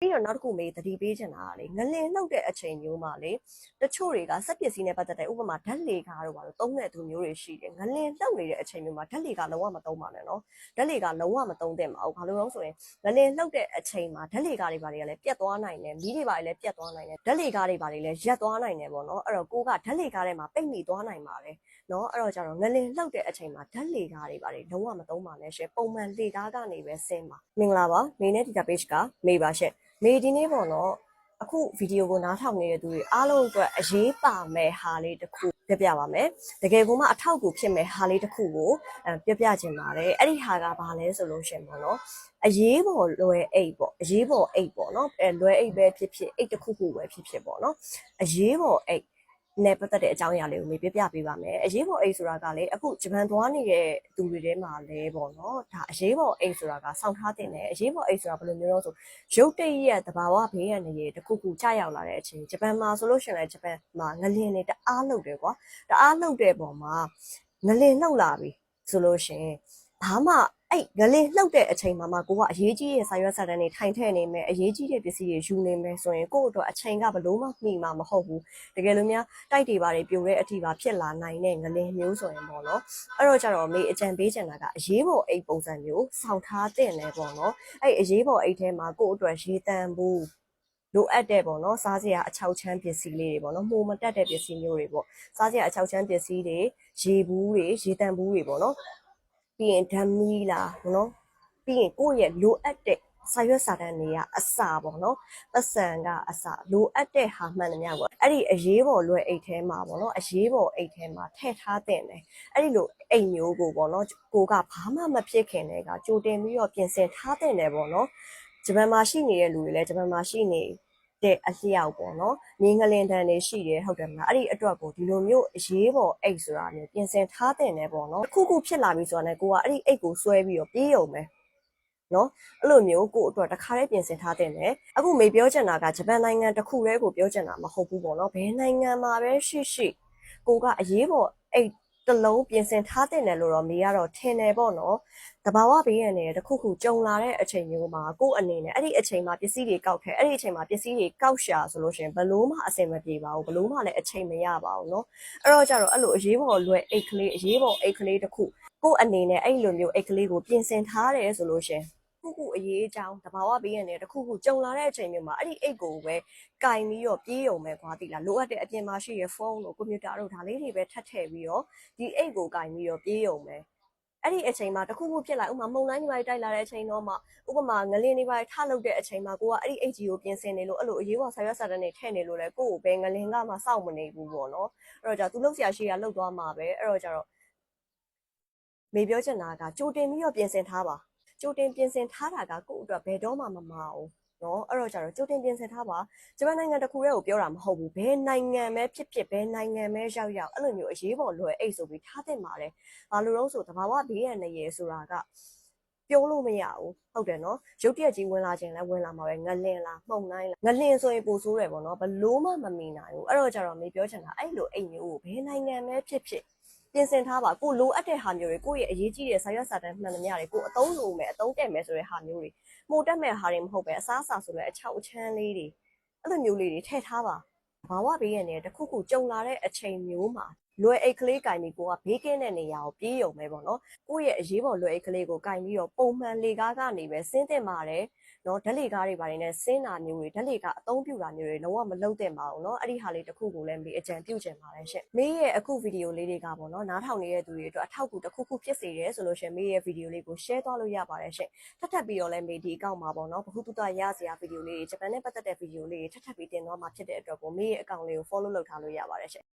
ပြီးတော့နောက်တစ်ခုမေးသတိပေးချင်တာကလေငလင်နှုတ်တဲ့အချိန်မျိုးမှာလေတချို့တွေကစက်ပစ္စည်းနဲ့ပတ်သက်တဲ့ဥပမာဓာတ်လေကားတို့ပါလို့သုံးတဲ့သူမျိုးတွေရှိတယ်ငလင်နှုတ်နေတဲ့အချိန်မျိုးမှာဓာတ်လေကားလုံးဝမသုံးပါနဲ့နော်ဓာတ်လေကားလုံးဝမသုံးသင့်ပါဘူးဘာလို့လဲဆိုရင်ငလင်နှုတ်တဲ့အချိန်မှာဓာတ်လေကားတွေပါတွေကလည်းပြတ်သွားနိုင်တယ်မီးတွေပါတွေလည်းပြတ်သွားနိုင်တယ်ဓာတ်လေကားတွေပါတွေလည်းရက်သွားနိုင်တယ်ပေါ့နော်အဲ့တော့ကိုကဓာတ်လေကားထဲမှာပိတ်မိသွားနိုင်ပါတယ်နော်အဲ့တော့ကျတော့ငလင်လှုပ်တဲ့အချိန်မှာဓာတ်လေကားတွေပါတယ်လုံးဝမသုံးပါနဲ့ရှင်ပုံမှန်လေကားကနေပဲဆင်းပါမင်္ဂလာပါမေနဲ့ database ကမေပါရှင်မေဒီနေ့ပေါ့နော်အခုဗီဒီယိုကိုနားထောင်နေတဲ့သူတွေအားလုံးအတွက်အရေးပါမဲ့ဟာလေးတစ်ခုပြပြပါမယ်တကယ်ကိုမှအထောက်အကူဖြစ်မဲ့ဟာလေးတစ်ခုကိုအဲပြပြချင်ပါတယ်အဲ့ဒီဟာကဘာလဲဆိုလို့ရှင်ပေါ့နော်အရေးပေါ်လွယ်အိတ်ပေါ့အရေးပေါ်အိတ်ပေါ့နော်အဲလွယ်အိတ်ပဲဖြစ်ဖြစ်အိတ်တစ်ခုခုပဲဖြစ်ဖြစ်ပေါ့နော်အရေးပေါ်အိတ် နဲ့ပတ်သက်တဲ့အကြောင်းအရာလေးကိုမေပြပြပေးပါမယ်အရေးပေါ်အိတ်ဆိုတာကလေအခုဂျပန်သွားနေတဲ့သူတွေထဲမှာလဲပေါ့နော်ဒါအရေးပေါ်အိတ်ဆိုတာကစောင့်ထားတင်တယ်အရေးပေါ်အိတ်ဆိုတာဘယ်လိုမျိုးလဲဆိုရုပ်တိတ်ရဲ့တဘာဝဘေးရန်တွေတခုခုကြာရောက်လာတဲ့အချိန်ဂျပန်မှာဆိုလို့ရှိရင်လည်းဂျပန်မှာငလျင်တွေတအားလှုပ်တယ်ကွာတအားလှုပ်တဲ့ပုံမှာငလျင်လှုပ်လာပြီဆိုလို့ရှိရင် ဘာမှအဲ့ငလင်လှုပ်တဲ့အချိန်မှာမှကိုကအရေးကြီးတဲ့စာရွက်စာတမ်းတွေထိုင်ထည့်နေမယ်အရေးကြီးတဲ့ပစ္စည်းတွေယူနေမယ်ဆိုရင်ကို့အတွက်အချိန်ကဘလို့မှမှီမှာမဟုတ်ဘူးတကယ်လို့များတိုက်တွေပါတယ်ပြိုတဲ့အထိပါဖြစ်လာနိုင်တဲ့ငလင်မျိုးဆိုရင်ပေါ့နော်အဲ့တော့ကျတော့မေအကြံပေးချင်တာကအရေးပေါ်အိတ်ပုံစံမျိုးစောင့်ထားတဲ့လေပေါ့နော်အဲ့အရေးပေါ်အိတ်ထဲမှာကို့အတွက်ရေတန်ဘူးလိုအပ်တဲ့ပေါ့နော်စားစရာအချောက်ချမ်းပစ္စည်းလေးတွေပေါ့နော်မှုမတက်တဲ့ပစ္စည်းမျိုးတွေပေါ့စားစရာအချောက်ချမ်းပစ္စည်းတွေရေဘူးတွေရေတန်ဘူးတွေပေါ့နော် ပြီးရင်ဓာမီလာနော်ပြီးရင်ကိုယ့်ရဲ့လိုအပ်တဲ့စာရွက်စာတမ်းတွေကအစာပေါ့နော်ပတ်စံကအစာလိုအပ်တဲ့ဟာမှန်တယ်များပေါ့အဲ့ဒီအရေးပေါ်လွယ်အိတ်ထဲမှာပေါ့နော်အရေးပေါ်အိတ်ထဲမှာထည့်ထားတဲ့တယ်အဲ့ဒီလိုအိတ်မျိုးကိုပေါ့နော်ကိုကဘာမှမဖြစ်ခင်တည်းကကြိုတင်ပြီးတော့ပြင်ဆင်ထားတဲ့တယ်ပေါ့နော်ဂျပန်မှာရှိနေတဲ့လူတွေလည်းဂျပန်မှာရှိနေ တဲ့အလျောက်ပေါ့နော်မြင်းငလင်တန်တွေရှိတယ်ဟုတ်တယ်မလားအဲ့ဒီအတွက်ကိုဒီလိုမျိုးအရေးပေါ်အိတ်ဆိုတာမျိုးပြင်ဆင်ထားတဲ့တယ်ပေါ့နော်တစ်ခုခုဖြစ်လာပြီဆိုတာနဲ့ကိုကအဲ့ဒီအိတ်ကိုဆွဲပြီးတော့ပြေးရုံပဲနော်အဲ့လိုမျိုးကိုအတွက်တစ်ခါလေးပြင်ဆင်ထားတဲ့တယ်အခုမေပြောချင်တာကဂျပန်နိုင်ငံတစ်ခုတည်းကိုပြောချင်တာမဟုတ်ဘူးပေါ့နော်ဘယ်နိုင်ငံမှာပဲရှိရှိကိုကအရေးပေါ်အိတ် တစ်လုံးပြင်ဆင်ထားတဲ့တယ်လို့တော့မေကတော့ထင်တယ်ပေါ့နော်တဘာဝဘေးရန်တွေတခုခုကြုံလာတဲ့အချိန်မျိုးမှာကိုယ့်အနေနဲ့အဲ့ဒီအချိန်မှာပစ္စည်းတွေကောက်ခဲအဲ့ဒီအချိန်မှာပစ္စည်းတွေကောက်ရှာဆိုလို့ရှိရင်ဘလို့မှအဆင်မပြေပါဘူးဘလို့မှလည်းအချိန်မရပါဘူးเนาะအဲ့တော့ကြတော့အဲ့လိုအရေးပေါ်လွယ်အိတ်ကလေးအရေးပေါ်အိတ်ကလေးတစ်ခုကိုယ့်အနေနဲ့အဲ့လိုမျိုးအိတ်ကလေးကိုပြင်ဆင်ထားတယ်ဆိုလို့ရှိရင် ခုခုအရေးအကြောင်းတဘာဝဘေးရန်တွေတခုခုကြုံလာတဲ့အချိန်မျိုးမှာအဲ့ဒီအိတ်ကိုပဲကင်ပြီးတော့ပြေးရုံပဲခွာတိလားလိုအပ်တဲ့အပြင်မှာရှိရဖုန်းတို့ကွန်ပျူတာတို့ဒါလေးတွေပဲထပ်ထည့်ပြီးတော့ဒီအိတ်ကိုကင်ပြီးတော့ပြေးရုံပဲအဲ့ဒီအချိန်မှာတခုခုဖြစ်လာဥမာမုံတိုင်းတွေပါတိုက်လာတဲ့အချိန်တော့မှဥပမာငလင်းတွေပါထလုပ်တဲ့အချိန်မှာကိုကအဲ့ဒီ HG ကိုပြင်ဆင်နေလို့အဲ့လိုအရေးပေါ်ဆာရွက်စာတန်းတွေထည့်နေလို့လဲကိုကိုပဲငလင်းကမှစောင့်မနေဘူးပေါ့နော်အဲ့တော့じゃသူလှုပ်ရှားရှိတာလှုပ်သွားမှာပဲအဲ့တော့ကြတော့မေပြောချင်တာကကြိုတင်ပြီးတော့ပြင်ဆင်ထားပါ ကြိုတင်ပြင်ဆင်ထားတာကကို့အတွက်ဘယ်တော့မှမမအောင်နော်အဲ့တော့ကြတော့ကြိုတင်ပြင်ဆင်ထားပါဂျပန်နိုင်ငံတစ်ခုတည်းကိုပြောတာမဟုတ်ဘူးဘယ်နိုင်ငံပဲဖြစ်ဖြစ်ဘယ်နိုင်ငံပဲရောက်ရောက်အဲ့လိုမျိုးအရေးပေါ်လွယ်အိတ်ဆိုပြီးထားတင်ပါတယ်ဘာလို့လို့ဆိုတဘာဝဘေးရန်နေရဆိုတာကပြောလို့မရဘူးဟုတ်တယ်နော်ရုတ်တရက်ကြီးဝင်လာခြင်းလဲဝင်လာမှာပဲငလင်လားမှုန်တိုင်းလားငလင်ဆိုရင်ပိုဆိုးတယ်ပေါ့နော်ဘလို့မှမမီနိုင်ဘူးအဲ့တော့ကြတော့မေပြောချင်တာအဲ့လိုအိတ်မျိုးကိုဘယ်နိုင်ငံပဲဖြစ်ဖြစ် ပြင်ဆင်ထားပါကိုလိုအပ်တဲ့ဟာမျိုးတွေကိုယ့်ရဲ့အရေးကြီးတဲ့ဆာရွက်စာတမ်းမှန်သမျှတွေကိုအသုံးလိုမယ်အသုံးတက်မယ်ဆိုတဲ့ဟာမျိုးတွေမှုတက်မဲ့ဟာတွေမဟုတ်ပဲအစားအစာဆိုလဲအချောက်အချမ်းလေးတွေအဲ့လိုမျိုးလေးတွေထည့်ထားပါဘာဝဘေးရနေတခုခုကြုံလာတဲ့အချိန်မျိုးမှာ လွယ်အိတ်ကလေးကင်ပြီးကိုကဘေးကင်းတဲ့နေရာကိုပြေးရုံပဲပေါ့နော်ကိုယ့်ရဲ့အရေးပေါ်လွယ်အိတ်ကလေးကိုကင်ပြီးတော့ပုံမှန်လေကားကနေပဲဆင်းတင်ပါတယ်နော်ဓာတ်လေကားတွေပါနေနဲ့ဆင်းတာမျိုးတွေဓာတ်လေကားအသုံးပြုတာမျိုးတွေလုံးဝမလုပ်သင့်ပါဘူးနော်အဲ့ဒီဟာလေးတစ်ခုကိုလည်းမေးအကြံပြုချင်ပါတယ်ရှင့်မေးရဲ့အခုဗီဒီယိုလေးတွေကပေါ့နော်နားထောင်နေတဲ့သူတွေအတွက်အထောက်အကူတစ်ခုခုဖြစ်စေတယ်ဆိုလို့ရှင်မေးရဲ့ဗီဒီယိုလေးကို share သွားလို့ရပါတယ်ရှင့်ထပ်ထပ်ပြီးတော့လည်းမေးဒီအကောင့်မှာပေါ့နော်ဘ ഹു တုတရစရာဗီဒီယိုလေးတွေဂျပန်နဲ့ပတ်သက်တဲ့ဗီဒီယိုလေးတွေထပ်ထပ်ပြီးတင်သွားမှာဖြစ်တဲ့အတွက်ကိုမေးရဲ့အကောင့်လေးကို follow လုပ်ထားလို့ရပါတယ်ရှင့်